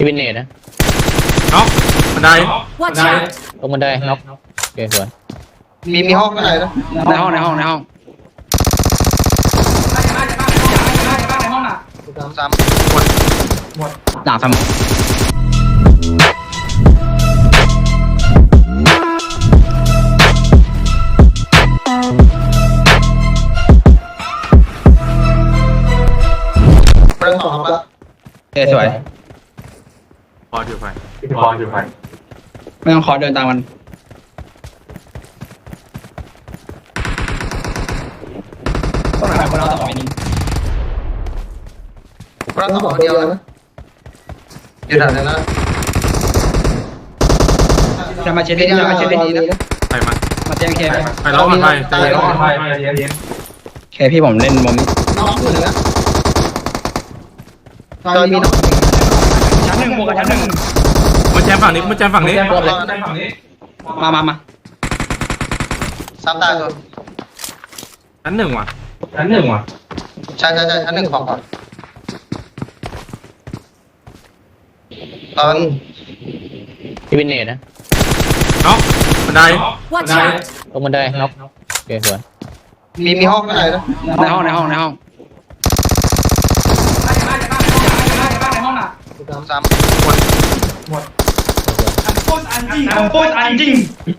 พี่วินเนตนะน็อกบันได Watch out! ลงบันไดน็อกโอเคสวยมีมีห้องอะไรนะในห้องในห้องในห้องสามหลังสมองเรื่องสองครับเอสวย พออยู่ไปพออยู่ไปไม่ต้องขอเดินตามมันต้องหาคนเราต่อไปนี่เรื่องสองเดียวนะอยู่แถวนั้นนะจะมาเช็ดดีจะมาเช็ดดีนะไปมามาเช็ดเคไปล้อมันไปใจตายเย็นแล้วไปไปเย็นเย็นเคพี่ผมเล่นมุมน้องอยู่นะจอยมีน้องชั้น หนึ่งบวกกับชั้นหนึ่งมันแจมฝั่งนี้มันแจมฝั่งนี้แจ้งฝั่งนี้มามามาซ้ำได้ตัวชั้นหนึ่งว่ะ ชั้นหนึ่งว่ะ ใช่ใช่ใช่ชั้นหนึ่งของก่อนตอนพี่วินเนตนะ น็อกบันได Watch out! ลงบันไดน็อกโอเคสวยมีมีห้องอะไรนะในห้องในห้องในห้อง สาม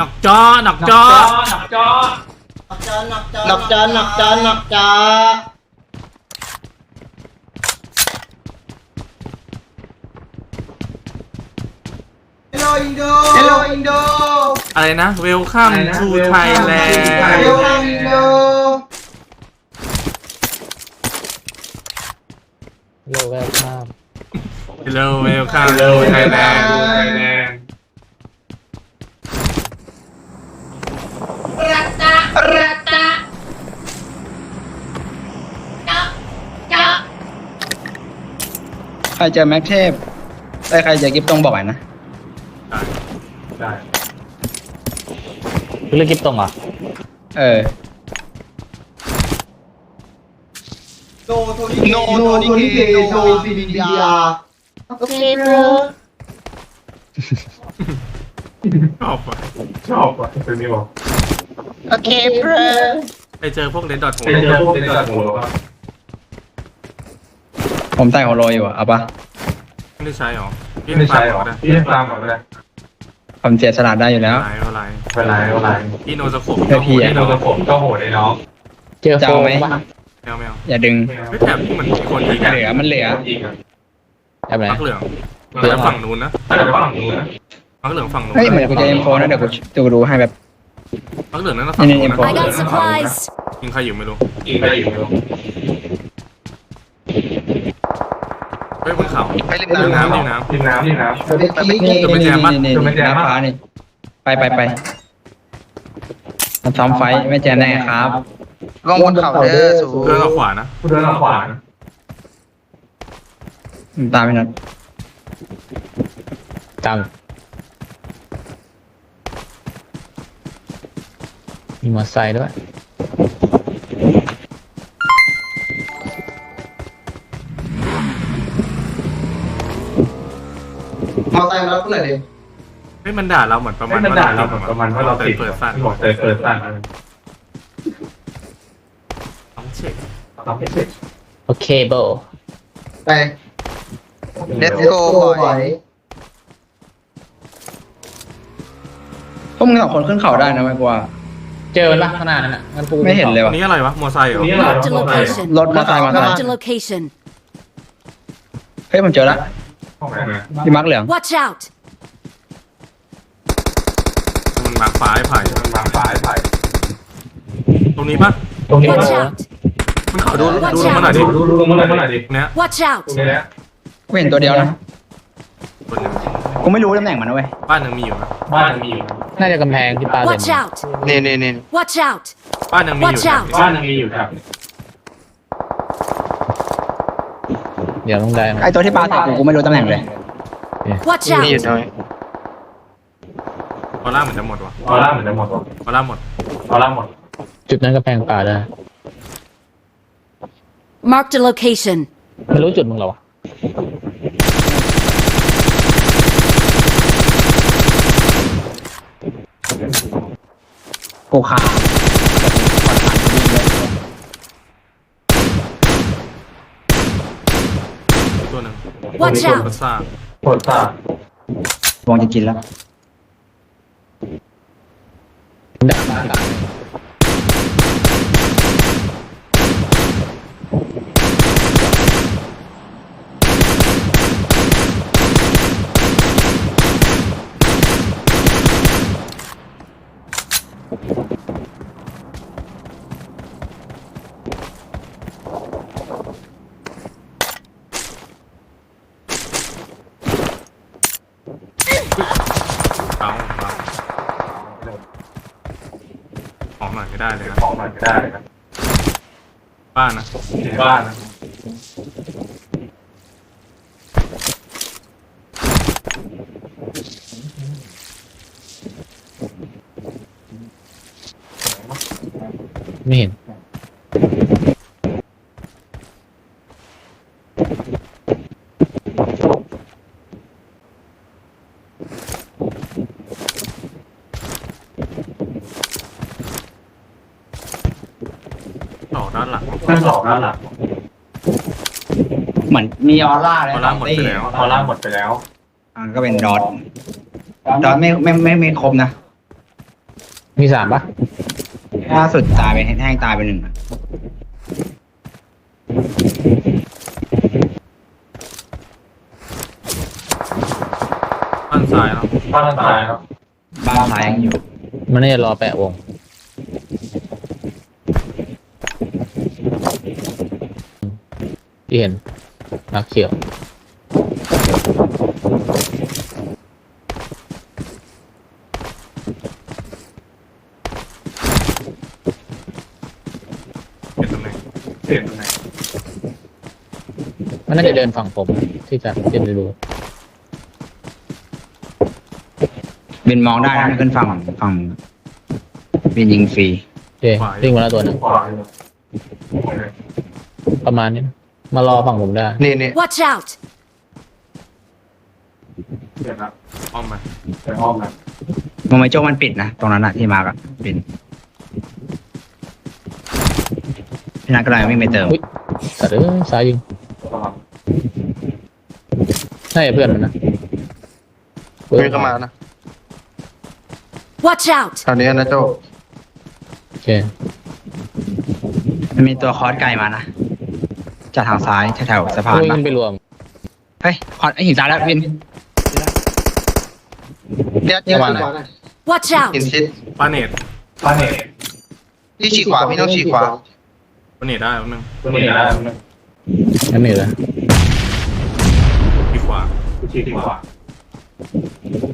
น็อกจอน็อกจอจอหนักจานหนักจานหนักจาน Hello Indo Hello Indo อะไรนะ Welcome to Thailand Hello Indo โลแวลข้าม Hello Welcome to Thailand ใครเจอแม็กเทพได้ใครเจอกิฟตรงบอกหน่อยนะ ได้เรื่องคลิปตรงเหรอะเออ No Tony K No India Okay, bro. ชอบว่ะชอบว่ะเป็นนี่บอก Okay bro ไปเจอพวกเลนดอทโหเป็นเจอพวกในตลาดหมูหรอผมใส่หัวโรยอยู่อะเอาปะไม่ได้ใช้หรอพี่ไม่ใช่หรอได้พี่ฟาร์มก่อนก็ได้ผมเสียสละได้อยู่แล้ว อะไรอะไรเป็นไรเป็นไรพี่โนสโคปเพื่อพี่อะที่เราจะผมก็โหดไอ้น้องเจอโฟจะเอาไหมมปะแมวแมวอย่าดึง ไม่แถบที่มันมีคนยิงเหลือมันเหลือยิงอะ แบบไหน พักเหลืองเหลืองฝั่งนู้นนะแต่ฝั่งนู้นนะพักเหลืองฝั่งนู้นเฮ้ยเหมือนกูจะเอ็มโฟนะเดี๋ยวกูดูดูให้แบบ พักเหลืองนั่นนะฝั่งนู้นนี่นะนี่ I got supplies. ยิงใครอยู่ไม่รู้ยิงไปอยู่ไม่รู้เฮ้ยบนเขาไปเล่นยิงน้ำน้ำยิงน้ำยิงน้ำยิงน้ไปไปนี่ไปนี่จะไม่นี่แจมปะนี่นี่น้าฟ้านี่ไปไปไปมันซ้อมไฟท์ไม่แจมได้ไงครับลงบนเขาเด้อสูเดินออกขวานะำเดินออกขวานะ ตามไปนัดตามมีมอเตอร์ไซค์ด้วยมอไซค์มาแล้วเพื่อนดิเฮ้ยมันด่าเราเหมือนประมาไม่ณมันด่าเราเหมือนประมาณว่าเราติดเปิดสั้นบอกเปิดเปิดสั้นต้องเช็คต้องไม่เช็คโอเคโบไป Let's go บอยพวกมึงสองคนขึ้นเขาได้นะไม่กลัวเจอมันปะข้างหน้านั่นน่ะมันปูไม่เห็นเลยอัว่ะนนี้อะไรวะ มอไซค์เหรอนี่อะไร Marked a location. รถมอเตอร์ไซค์มอเตอร์ไซ Marked ค์ a location. เฮ้ยผมเจอแล้วห้องไหนนะที่มาร์กเหลือง Watch out! มันมาร์คฟ้าไอ้ไผ่มันวางฝายไปตรงนี้ปะตรงนี้ Watch out! มันเขาดูดูลงมาหน่อยดิ ดูดูลงมาหน่อยดิเนี้ย Watch ต out! รงนี้แหละ กูเห็นตัวเดียวนะ คนหนึ่งกูไม่รู้ตำแหน่งมันนะเว้ย บ้านยังมีอยู่นะบ้านมีอยู่น่าจะกำแพงที่ปลาเต็ม Watch out! นี่นี่นี่ Watch out! บ้านยังมีอยู่ Watch out บ้านมีอยู่ครับเดี๋ยวต้องได้มาไอตัวที่ปลาใส่กูกูไม่รู้ตำแหน่งเลย Watch นี่อยู่ out! ตรงนี้ออร่าเหมือนจะหมดวะออร่าเหมือนจะหมดออร่าหมดออร่าหมดจุดนั้นกำแพงปลาได้ Marked a location. ไม่รู้จุดมึงเหรอวะ โกคาตัวหนึ่ง Watch น out ประสาทโคตาวางจะกินแล้วดักดัก ไม่ได้เลยนะของหน่อยก็ได้ครับบ้านนะในบ้านนะ ไม่เห็น ออกด้านหลัง เพื่ อนสองด้านหลังเหมือนมีออร่าเลยออร่าหมดไปแล้วพอล่างหมดไปแล้วอ่าก็เป็นดอทดอทไม่ไม่ไม่ไม่ครบนะมีสามปะล่าสุดตายไปแห้งๆตายไปหนึ่งอะบ้านซ้ายแล้วบ้านตายครับบ้านซ้ายยังอยู่ มันน่าจะรอแปะวง ที่เห็นนักเขียวเป็นตำแหน่งเปลี่ยนตำแหน่งมันน่าจะเดินฝั่งผมที่จะเดินดูบินมองได้นะขึ้นฝั่งฝั่งบินยิงฟรีโอเควิ่งมาแล้วตัวหนึงขวาอยู่ประมาณนี้นะ มารอฝั่งผมได้ นี่นี่ Watch out! เปลี่ยนละอ้อมไปไปห้องนะมองไม่โจ้มันปิดนะ ตรงนั้นอะที่มาร์กอะปิดพี่นัทก็เลยไม่ไปเติม อุ๊ย สัตว์เอ้ยซ้ายยิงระวังใช่เพื่อนมันนะมีก็มานะ Watch out! คราวนี้นะโจโอเค มันมีตัวคอร์สไกลมานะ จากทางซ้ายแถวๆสะพานวิ่งปะขึ้นไปรวมเฮ้ยคอร์สไอหินซ้ายแล้ววินเรียกที่ขวาหน่อย Watch out! หินชิดป้าเนตบ้านเนตพี่ฉีกขวาพี่ต้องฉีกขวาป้าเนตได้แป๊บนึงตัวนี้นะนั่นนี่เลยดีขวากูชี้ที่ขวา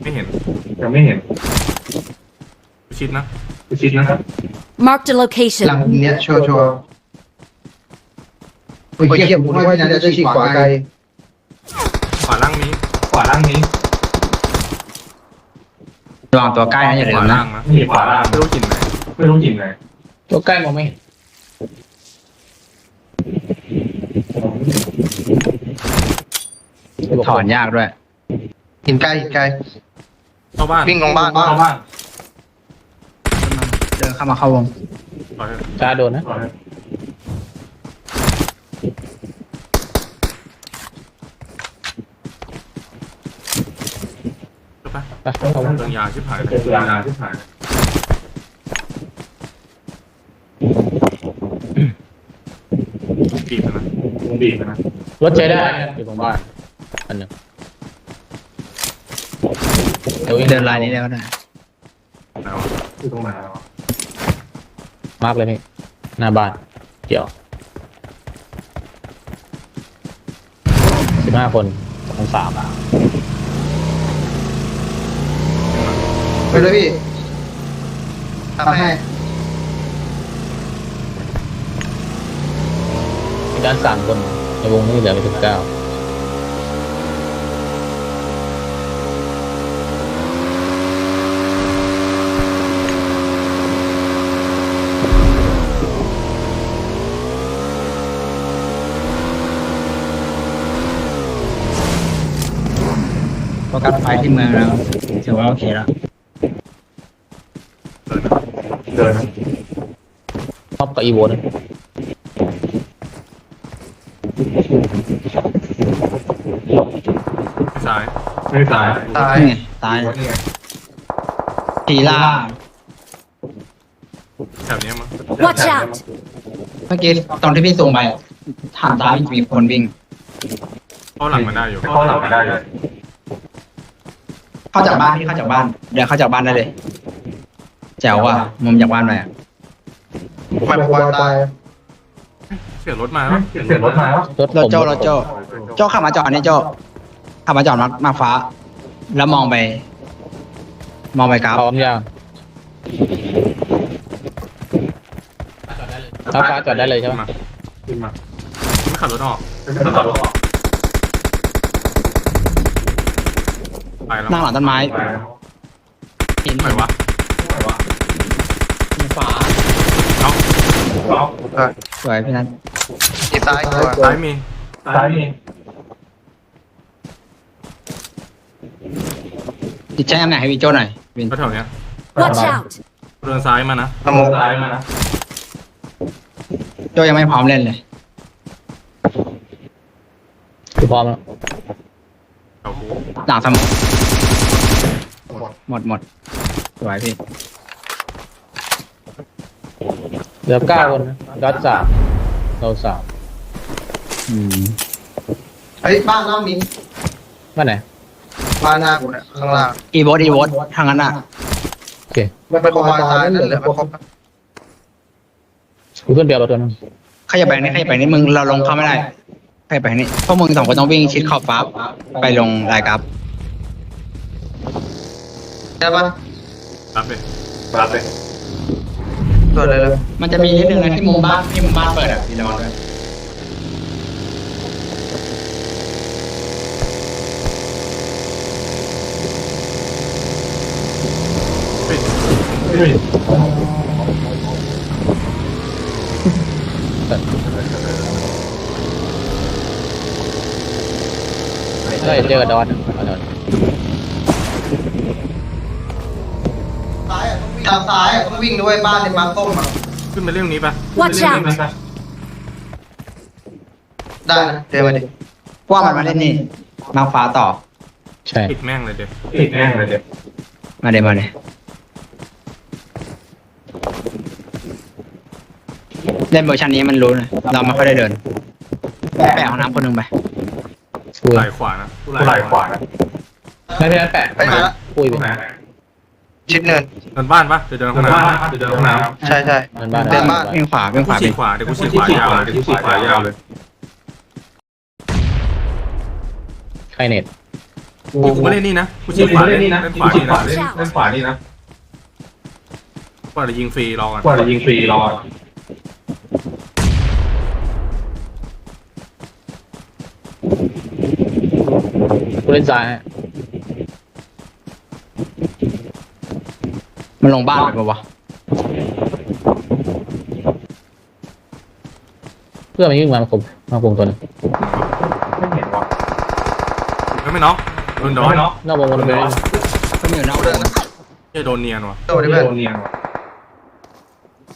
ไม่เห็นยังไม่เห็นชิดนะกูชี้นะครับ Marked a หลัง location. เนี้ยชัวร์ชัวร์ โอ้ยเกียบผมว่าจะจะฉีกขวาไกลขวาล่างนี้ ขวาล่างนี้ระวังตัวใกล้นะอย่าขลืวามนะล่างนะนี่ขวาล่างไม่รู้กลิ่นไหนไม่รู้จริงเลยตัวใกล้มองไม่เห็นถอนยากด้วยหินไกลหินไกลเข้าบ้านวิ่งลงบ้านเข้าบ้านเดินเข้ามาเข้าวงปล่อยเถอะจ้าโดนนะ ก่อนเลยเข้าไปไปเข้าไปเรื่องยาชิบหายเลเจยอตัวงานที่ผ่านบีบนะวงบีบนะรถใช้ได้นะอยู่ตรงบ้านอันหนึ่งเดี๋ยววิ่งเดินลายนี้แล้วก็ได้แล้วคือตรงไหนวะมาร์กเลยพี่หน้าบ้านเกี่ยว สิบห้าคนสองสามอะไปเลยพี่ทำให้มีด้านสามคนในวงนี้เหลือไปสิบเก้า กัสไฟที่เมืองแล้วถือว่าโอเคแล้วเลยนะเดินนะชอบกับอีโวนะซ้ายไม่ตายตายนี่ไงตายนี่ไงทีล่าแถวเนี้ยมั้ง Watch out! เมื่อกี้ตอนที่พี่ส่งไปทางซ้ายมีคนวิ่งเข้าหลังมันได้อยู่เข้าหลังไม่ได้เลย เข้าจากบ้านพี่เข้าจากบ้านเดี๋ยวเข้าจากบ้านได้เลยแจ๋วว่ะมุมจากบ้านไปอะทำไมผมบอยตายเสียรถมาแล้วเสียงรถมาแล้วรถรถผมโจ้รถโจ้โจ้ขับมาจอดนี่โจ้ขับมาจอดมามาฟ้า แล้วมองไป มองไปกราฟพร้อมยังถ้าฟ้าจอดได้เลยใช่ไหมมาขึ้นมาไม่ขับรถออกไม่ต้องขับรถออก ไปแล้วนั่งหลังต้นไม้ไปแล้วเห็นไหนวะไปวะฟ้าเอาเอาเออสวยพี่นัทอีกซ้ายตัว ซ้ายมีซ้ายนี่ติดแช่ไหนให้พี่โจ้หน่อยวินก็แถวเนี้ย Watch out! เดินซ้ายมานะสมองซ้ายมานะโจ้ยังไม่พร้อมเล่นเลยคือพร้อมแล้วแถวกูหลังสมอง หมดหมดสวยพี่เหลือเก้าคนนะรัดสามเราสามอืมเฮ้ยบ้านน้ามีว่าไหนบ้านหน้ากูเนี่ยข้างล่างอีโวตอีโวตทางนั้นอะโอเคมันเป็นบอยตายนั่นเหลือไม่ครบกูขึ้นเบียร์รถตัวนึงขยับไปนี่ขยับไปนี่มึงเราลงเข้าไม่ได้ขยับไปนี่พวกมึงสองคนต้องวิ่งชิดขอบฟ้าไปลงรายกราฟ ใช่ปะรับเลยรับเลยตัวเลยเลยมันจะมีนิดนึงนะที่มุมบ้านที่มุมบ้านเปิดอะพี่ระวังด้วยปิดเฮ้ยได้เจอกับดอนเอาดอน ซ้ายอะทางซ้ายอะต้องวิ่งด้วยบ้านในมาร์คส้มอะขึ้นไปเรื่องนี้ปะ Watch out! ได้นะเดินมาดิว่ามันมาเล่นนี่มาฟ้าต่อ ใช่ ปิดแม่งเลยเดี๋ยวติดแน่งเลยเด็กมาเดี๋ยวมาเดี๋ยวเล่นเวอร์ชันนี้มันรู้นะเราไม่ค่อยได้เดินแปะห้องน้ำคนหนึ่งไปกูไหลขวานะผู้ไหลขวานะไม่เป็นไรแปะไปละคุยไปตรงไหนชิดเนิน เดินบ้านปะเดี๋ยวเดินตรห้องงบ้านน้ำเดินห้องน้ใช่ใช่เดินบ้านเดินบ้านวิ่งขวาวิ่งขกูวาฉีวิ่กงขวาเดี๋ยวกูำฉีกขวายาวเลยเดี๋ยวกูฉีกขวายาวเลยใครเน็ตกูกูไม่เล่นนี่นะกูฉีฉีกกขวาวขาเล่เล่นนนี่นี่นะนะเล่นขวาฉีนี่กขวานะเล่นเล่นขวานี่นะว่าจะยิงฟรีรอก่อนกว่าจะยิงฟรีรอกูเล่นซ้ายให้ มันลงบ้านไปปะวะ เพื่อนมันยิ่งมาคุมมาคุมตัวนึงไม่เห็นว่ะไม่ไม่น็อกโดนโดนเนาะนอกวงมันไปก็มีอยู่นอกวเดินงนะเฮ้ยโดนเนียนว่ะโดนดิเพื่อนโดนเนียนว่ะ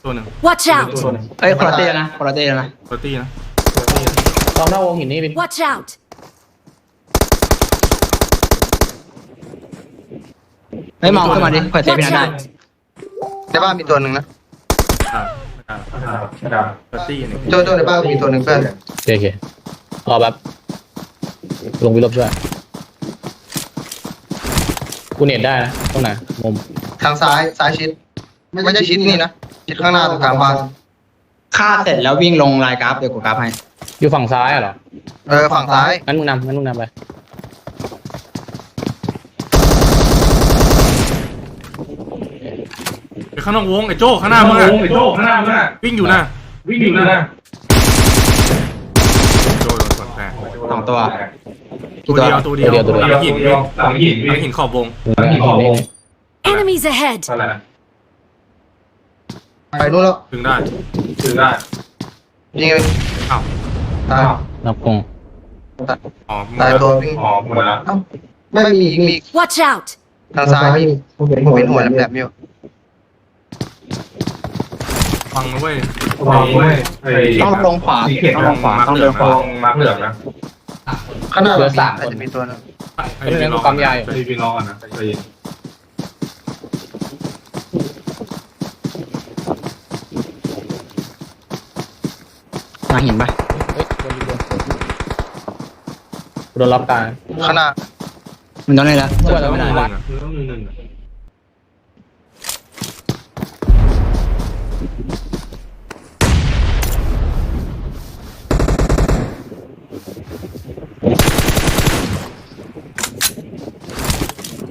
ตัวหนึ่ง Watch out! ตัวนึงเอ้ยคนละเต้นะคนละเต้นะตัวตี้นะลองนอกวงหินนี่เป็น Watch out! เฮ้ยมองขึ้นมาดิเผื่อเต้พี่ Watch นัทได้ out! ในบ้านมีตัวหนึ่งนะอ่าอ่าอ่าได้ตัวตี้นี่โจโจในบ้านมีตัวหนึ่งเพื่อนโอเคโอเครอแบบลงวิลบช่วยกูเน็ตได้นะตรงไหนมุมทางซ้ายซ้ายชิด ไม่ใช่ชิดนี่นะชิดข้างหน้าตรงกลางบ้านฆ่าเสร็จแล้ววิ่งลงรายกราฟเดี๋ยวกูกราฟให้อยู่ฝั่งซ้ายอะเหรอเออฝั่งซ้ายงั้นมึงนำงั้นมึงนำไป ไป ข้างนอกวงไอ้โจ้ข้างหน้ามึงอะไอ้โจ้ข้างหน้ามึงอะวิ่งอยู่นะวิ่งอยู่นะโจ้โดนสวนแฝงสองตัว ตัวเดียวตัวเดียวหลังหินหลังหินหลังหินขอบวงมึงนำนี่ Enemies ahead! อะไรไปนู่นแล้วถึงได้ถือได้ยิงเลยอ้าวตายนับกงอ๋อมึงตายตัววิ่งอ๋อหมดแล้วเอ้าไม่มีอีกมีอีก Watch out! ทางซ้ายมีผมเห็นหัวแหลมๆอยู่ ฟังนะเว้ยวางไว้ไอ้ต้องลงขวาสีเขียวต้องลงขวาต้องเดินขวาลงมาร์คเหลืองนะข้างหน้าเหลือสามอาจจะมีตัวหนึงไอ้เรื่องพี่นั้นน้องความยายไอ้พี่น้องอะนะใจเย็นมาหินปะเฮ้ยโดนยิงโดนโดนล็อกตายข้างหน้ามันต้องได้แล้วช่วยแล้วไม่ได้ วัด คือต้อง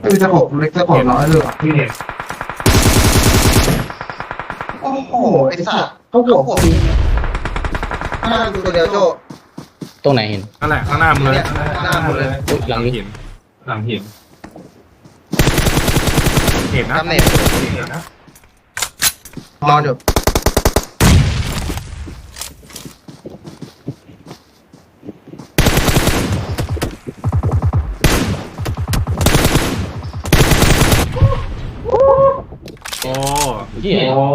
มีหนึ่งไม่มีตะขบเล็กตะขบน้อยเลยพี่เนี่ยโอ้โหไอ้สัตว์เขาหัวผมข้างหน้ากูตัวเดียวโจ้ตรงไหนเห็น นั่นแหละข้างหน้ามึงเลยเนี่ยหน้าผมเลยอุ๊ยหลังนี้หิน หลังหินเห็นนะกำเนิดนะนอนอยู่ โอ้ยี่โอ้